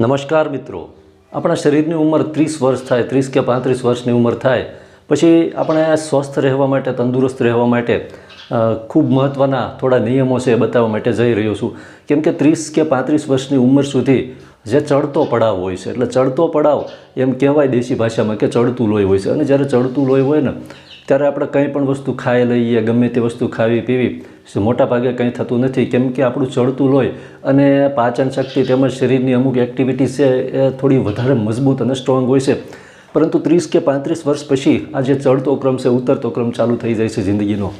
નમસ્કાર મિત્રો. આપણા શરીરની ઉંમર ત્રીસ વર્ષ થાય, ત્રીસ કે પાંત્રીસ વર્ષની ઉંમર થાય, પછી આપણે સ્વસ્થ રહેવા માટે, તંદુરસ્ત રહેવા માટે ખૂબ મહત્ત્વના થોડા નિયમો છે એ બતાવવા માટે જઈ રહ્યો છું. કેમ કે ત્રીસ કે પાંત્રીસ વર્ષની ઉંમર સુધી જે ચડતો પડાવ હોય છે, એટલે ચડતો પડાવ એમ કહેવાય દેશી ભાષામાં કે ચડતું લોહી હોય છે. અને જ્યારે ચડતું લોહી હોય ને, ત્યારે આપણે કંઈ પણ વસ્તુ ખાઈ લઈએ, ગમે તે વસ્તુ ખાવી, પીવી મોટા ભાગે કંઈ થતું નથી. કેમ કે આપણું ચડતું લોહી અને પાચન શક્તિ તેમજ શરીરની અમુક એક્ટિવિટી છે, એ થોડી વધારે મજબૂત અને સ્ટ્રોંગ હોય છે. પરંતુ ત્રીસ કે પાંત્રીસ વર્ષ પછી આ જે ચડતો ક્રમ છે, ઉતરતો ક્રમ ચાલુ થઈ જાય છે જિંદગીનો.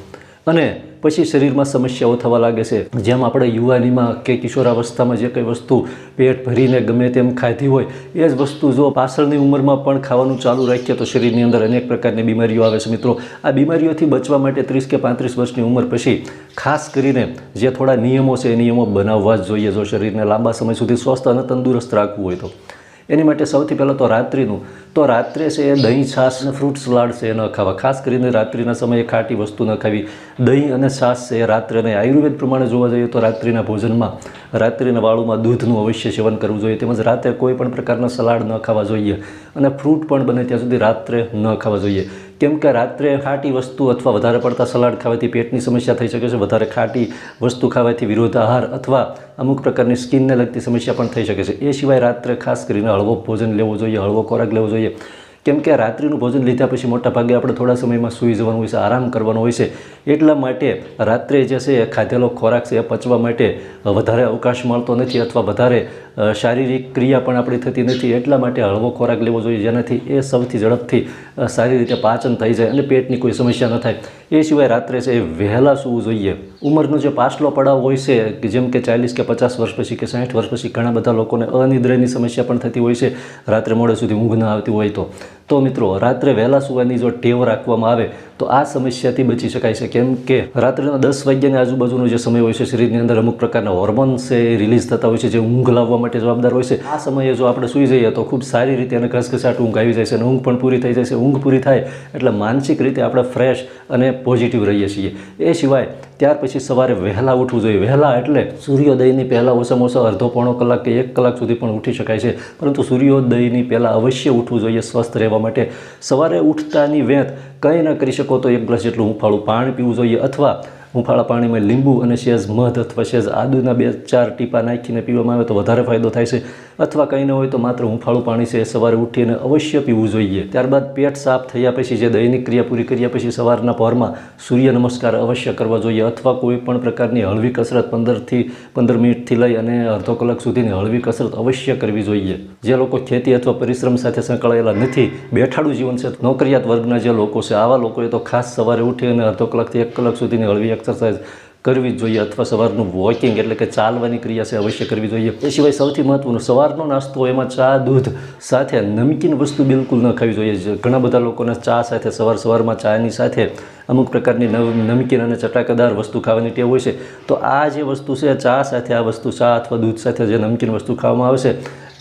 અને પછી શરીરમાં સમસ્યાઓ થવા લાગે છે. જેમ આપણે યુવાનીમાં કે કિશોરાવસ્થામાં જે કંઈ વસ્તુ પેટ ભરીને ગમે તેમ ખાધી હોય, એ જ વસ્તુ જો પાછળની ઉંમરમાં પણ ખાવાનું ચાલુ રાખીએ તો શરીરની અંદર અનેક પ્રકારની બીમારીઓ આવે છે. મિત્રો, આ બીમારીઓથી બચવા માટે ત્રીસ કે પાંત્રીસ વર્ષની ઉંમર પછી ખાસ કરીને જે થોડા નિયમો છે એ નિયમો બનાવવા જ જોઈએ. જો શરીરને લાંબા સમય સુધી સ્વસ્થ અને તંદુરસ્ત રાખવું હોય તો. એની માટે સૌથી પહેલાં તો રાત્રિનું. તો રાત્રે છે એ દહીં, છાશ અને ફ્રૂટ સલાડ છે એ ન ખાવા. ખાસ કરીને રાત્રિના સમયે ખાટી વસ્તુ ન ખાવી. દહીં અને છાશ છે એ રાત્રે નહીં. આયુર્વેદ પ્રમાણે જોવા જઈએ તો રાત્રિના ભોજનમાં, રાત્રિના વાળુમાં દૂધનું અવશ્ય સેવન કરવું જોઈએ. તેમજ રાત્રે કોઈ પણ પ્રકારના સલાડ ન ખાવા જોઈએ. અને ફ્રૂટ પણ બને ત્યાં સુધી રાત્રે ન ખાવા જોઈએ. કેમ કે રાત્રે ખાટી વસ્તુ અથવા વધારે પડતા સલાડ ખાવાથી પેટની સમસ્યા થઈ શકે છે, વધારે ખાટી વસ્તુ ખાવાથી વિરોધ આહાર અથવા અમુક પ્રકારની સ્કિનને લગતી સમસ્યા પણ થઈ શકે છે. એ સિવાય રાત્રે ખાસ કરીને હળવો ભોજન લેવું જોઈએ, હળવો ખોરાક લેવો જોઈએ. કેમ કે રાત્રિનું ભોજન લીધા પછી મોટા ભાગે આપણે થોડા સમયમાં સૂઈ જવાનું હોય છે, આરામ કરવાનો હોય છે. એટલા માટે રાત્રે જે છે ખાધેલો ખોરાક છે એ પચવા માટે વધારે અવકાશ મળતો નથી અથવા વધારે શારીરિક ક્રિયા પણ આપણી થતી નથી. એટલા માટે હળવો ખોરાક લેવો જોઈએ જેનાથી એ સૌથી ઝડપથી સારી રીતે પાચન થઈ જાય અને પેટની કોઈ સમસ્યા ન થાય. એ સિવાય રાત્રે છે એ વહેલા સૂવું જોઈએ. ઉંમરનો જે પાછલો પડાવ હોય છે, કે જેમ કે ચાલીસ કે પચાસ વર્ષ પછી કે સાઠ વર્ષ પછી ઘણા બધા લોકોને અનિદ્રાની સમસ્યા પણ થતી હોય છે. રાત્રે મોડે સુધી ઊંઘ ના આવતી હોય તો. તો મિત્રો, રાત્રે વહેલા સુવાની જો ટેવ રાખવામાં આવે, તો આ સમસ્યાથી બચી શકાય છે. કેમ કે રાત્રેના દસ વાગ્યાની આજુબાજુનો જે સમય હોય છે, શરીરની અંદર અમુક પ્રકારના હોર્મોન્સ છે એ રિલીઝ થતા હોય છે, જે ઊંઘ લાવવા માટે જવાબદાર હોય છે. આ સમયે જો આપણે સૂઈ જઈએ, તો ખૂબ સારી રીતે અને ઘસઘસાટ ઊંઘ આવી જાય છે અને ઊંઘ પણ પૂરી થઈ જાય છે. ઊંઘ પૂરી થાય એટલે માનસિક રીતે આપણે ફ્રેશ અને પોઝિટિવ રહીએ છીએ. એ સિવાય ત્યાર પછી સવારે વહેલા ઉઠવું જોઈએ. વહેલા એટલે સૂર્યોદયની પહેલાં ઓછામાં ઓછા અડધો પોણો કલાક કે એક કલાક સુધી પણ ઉઠી શકાય છે. પરંતુ સૂર્યોદયની પહેલાં અવશ્ય ઉઠવું જોઈએ સ્વસ્થ રહેવા માટે. સવારે ઉઠતાની વેંત કંઈ ન કરી શકો તો એક ગ્લાસ જેટલું હુંફાળું પાણી પીવું જોઈએ અથવા હુંફાળા પાણીમાં લીંબુ અને શેઝ મધ અથવા શેઝ આદુના બે, ચાર ટીપા નાખીને પીવામાં આવે તો વધારે ફાયદો થાય છે. અથવા કંઈ ન હોય તો માત્ર હુંફાળું પાણી છે એ સવારે ઉઠીને અવશ્ય પીવું જોઈએ. ત્યારબાદ પેટ સાફ થયા પછી જે દૈનિક ક્રિયા પૂરી કર્યા પછી સવારના પહોરમાં સૂર્ય નમસ્કાર અવશ્ય કરવા જોઈએ. અથવા કોઈ પણ પ્રકારની હળવી કસરત પંદરથી પંદર મિનિટથી લઈ અને અડધો કલાક સુધીની હળવી કસરત અવશ્ય કરવી જોઈએ. જે લોકો ખેતી અથવા પરિશ્રમ સાથે સંકળાયેલા નથી, બેઠાડું જીવન છે નોકરિયાત વર્ગના જે લોકો છે, આવા લોકોએ તો ખાસ સવારે ઉઠી અને અડધો કલાકથી એક કલાક સુધીની હળવી એક્સરસાઇઝ કરવી જોઈએ અથવા સવારનું વોકિંગ એટલે કે ચાલવાની ક્રિયા છે અવશ્ય કરવી જોઈએ. એ સિવાય સૌથી મહત્વનું સવારનો નાસ્તો એમાં ચા, દૂધ સાથે નમકીન વસ્તુ બિલકુલ ન ખાવી જોઈએ. ઘણા બધા લોકોને ચા સાથે સવાર સવારમાં ચાની સાથે અમુક પ્રકારની નમકીન અને ચટાકેદાર વસ્તુ ખાવાની ટેવ હોય છે. તો આ જે વસ્તુ છે, ચા સાથે આ વસ્તુ, ચા અથવા દૂધ સાથે જે નમકીન વસ્તુ ખાવામાં આવે છે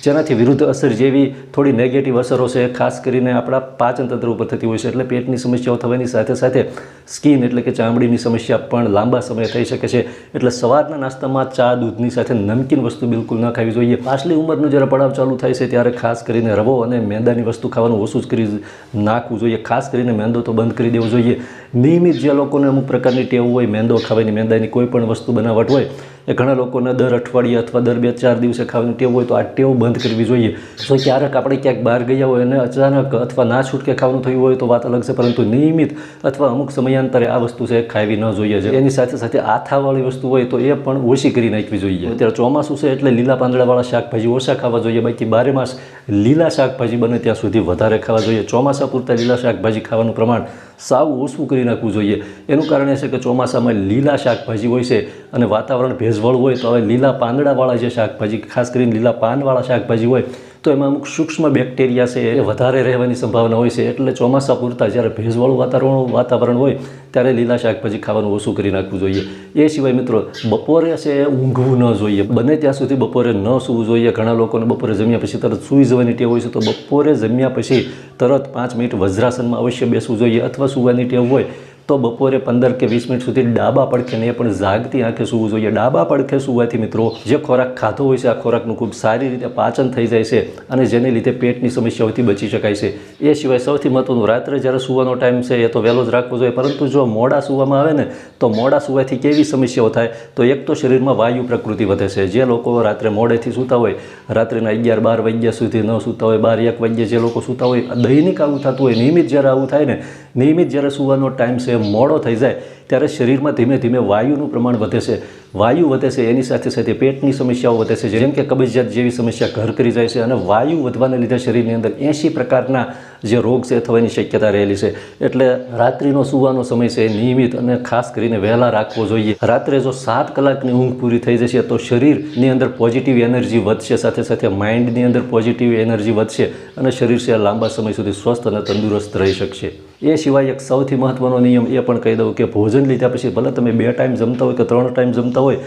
જેનાથી વિરુદ્ધ અસર જેવી થોડી નેગેટિવ અસરો છે, ખાસ કરીને આપણા પાચનતંત્ર ઉપર થતી હોય છે. એટલે પેટની સમસ્યાઓ થવાની સાથે સાથે સ્કિન એટલે કે ચામડીની સમસ્યા પણ લાંબા સમય થઈ શકે છે. એટલે સવારના નાસ્તામાં ચા, દૂધની સાથે નમકીન વસ્તુ બિલકુલ ન ખાવી જોઈએ. પાછલી ઉંમરનો જ્યારે પડાવ ચાલુ થાય છે, ત્યારે ખાસ કરીને રવો અને મેંદાની વસ્તુ ખાવાનું ઓછું જ કરી નાખવું જોઈએ. ખાસ કરીને મેંદો તો બંધ કરી દેવો જોઈએ. નિયમિત જે લોકોને અમુક પ્રકારની ટેવ હોય, મેંદો ખાવાની, મેંદાની કોઈ પણ વસ્તુ બનાવટ હોય એ ઘણા લોકોને દર અઠવાડિયે અથવા દર બે ચાર દિવસે ખાવાની ટેવ હોય તો આ ટેવ બંધ કરવી જોઈએ. જો ક્યારેક આપણે ક્યાંક બહાર ગયા હોય અને અચાનક અથવા ના છૂટકે ખાવાનું થયું હોય તો વાત અલગ છે, પરંતુ નિયમિત અથવા અમુક સમયાંતરે આ વસ્તુ છે, ખાવી ન જોઈએ છે. એની સાથે સાથે આથાવાળી વસ્તુ હોય તો એ પણ ઓછી કરી નાખવી જોઈએ. અત્યારે ચોમાસું છે એટલે લીલા પાંદડાવાળા શાકભાજી ઓછા ખાવા જોઈએ. બાકી બારે માસ લીલા શાકભાજી બને ત્યાં સુધી વધારે ખાવા જોઈએ. ચોમાસા પૂરતા લીલા શાકભાજી ખાવાનું પ્રમાણ સાવ ઓછું કરી નાખવું જોઈએ. એનું કારણ એ છે કે ચોમાસામાં લીલા શાકભાજી હોય છે અને વાતાવરણ ભેજવાળું હોય તો હવે લીલા પાંદડાવાળા જે શાકભાજી, ખાસ કરીને લીલા પાનવાળા શાકભાજી હોય, તો એમાં અમુક સૂક્ષ્મ બેક્ટેરિયા છે એ વધારે રહેવાની સંભાવના હોય છે. એટલે ચોમાસા પૂરતા જ્યારે ભેજવાળું વાતાવરણ વાતાવરણ હોય, ત્યારે લીલા શાકભાજી ખાવાનું ઓછું કરી નાખવું જોઈએ. એ સિવાય મિત્રો, બપોરે છે ઊંઘવું ન જોઈએ. બને ત્યાં સુધી બપોરે ન સૂવું જોઈએ. ઘણા લોકોને બપોરે જમ્યા પછી તરત સૂઈ જવાની ટેવ હોય છે, તો બપોરે જમ્યા પછી તરત પાંચ મિનિટ વજ્રાસનમાં અવશ્ય બેસવું જોઈએ. અથવા સૂવાની ટેવ હોય તો બપોરે પંદર કે વીસ મિનિટ સુધી ડાબા પડખે નહીં, પણ જાગતી આંખે સૂવું જોઈએ. ડાબા પડખે સૂવાથી મિત્રો, જે ખોરાક ખાધો હોય છે, આ ખોરાકનું ખૂબ સારી રીતે પાચન થઈ જાય છે અને જેને લીધે પેટની સમસ્યાઓથી બચી શકાય છે. એ સિવાય સૌથી મહત્વનું, રાત્રે જ્યારે સૂવાનો ટાઈમ છે, એ તો વહેલો જ રાખવો જોઈએ, પરંતુ જો મોડા સૂવામાં આવે ને, તો મોડા સૂવાથી કેવી સમસ્યાઓ થાય? તો એક તો શરીરમાં વાયુ પ્રકૃતિ વધે છે. જે લોકો રાત્રે મોડેથી સૂતા હોય રાત્રિના અગિયાર, બાર વાગ્યા સુધી ન સૂતા હોય, બાર, એક વાગ્યે જે લોકો સૂતા હોય, દૈનિક આવું થતું હોય, નિયમિત જ્યારે આવું થાય ને, નિયમિત જ્યારે સૂવાનો ટાઈમ છે મોડો થઈ જાય. ત્યારે શરીરમાં ધીમે ધીમે વાયુનું પ્રમાણ વધે છે. વાયુ વધે છે, એની સાથે સાથે પેટની સમસ્યાઓ વધે છે, જેમ કે કબજિયાત જેવી સમસ્યા ઘર કરી જાય છે અને વાયુ વધવાને લીધે શરીરની અંદર એંશી પ્રકારના જે રોગ છે થવાની શક્યતા રહેલી છે. એટલે રાત્રિનો સૂવાનો સમય છે, નિયમિત અને ખાસ કરીને વહેલા રાખવો જોઈએ. રાત્રે જો સાત કલાકની ઊંઘ પૂરી થઈ જશે તો શરીરની અંદર પોઝિટિવ એનર્જી વધશે, સાથે સાથે માઇન્ડની અંદર પોઝિટિવ એનર્જી વધશે અને શરીર છે લાંબા સમય સુધી સ્વસ્થ અને તંદુરસ્ત રહી શકશે. એ સિવાય એક સૌથી મહત્ત્વનો નિયમ એ પણ કહી દઉં કે ભોજન લીધા પછી ભલે તમે બે ટાઈમ જમતા હોય કે ત્રણ ટાઈમ જમતા હોય,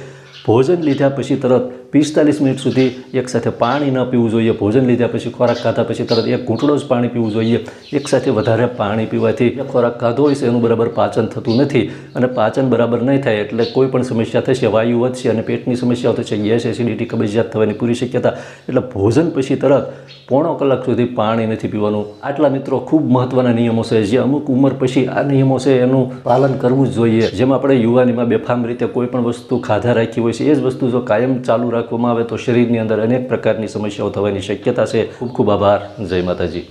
ભોજન લીધા પછી તરત પિસ્તાલીસ મિનિટ સુધી એકસાથે પાણી ન પીવું જોઈએ. ભોજન લીધા પછી ખોરાક ખાધા પછી તરત એક ઘૂંટડો જ પાણી પીવું જોઈએ. એકસાથે વધારે પાણી પીવાથી ખોરાક ખાધો હોય છે, એનું બરાબર પાચન થતું નથી. અને પાચન બરાબર નહીં થાય એટલે કોઈ પણ સમસ્યા થશે, વાયુ વધશે અને પેટની સમસ્યાઓ થશે, ગેસ, એસિડિટી, કબજિયાત થવાની પૂરી શક્યતા. એટલે ભોજન પછી તરત પોણો કલાક સુધી પાણી નથી પીવાનું. આટલા મિત્રો ખૂબ મહત્ત્વના નિયમો છે. જે અમુક ઉંમર પછી આ નિયમો છે એનું પાલન કરવું જ જોઈએ. જેમ આપણે યુવાનીમાં બેફામ રીતે કોઈ પણ વસ્તુ ખાધા રાખી હોય છે, એ જ વસ્તુ જો કાયમ ચાલુ રાખવામાં આવે તો શરીરની અંદર અનેક પ્રકારની સમસ્યાઓ થવાની શક્યતા છે. ખૂબ ખૂબ આભાર. જય માતાજી.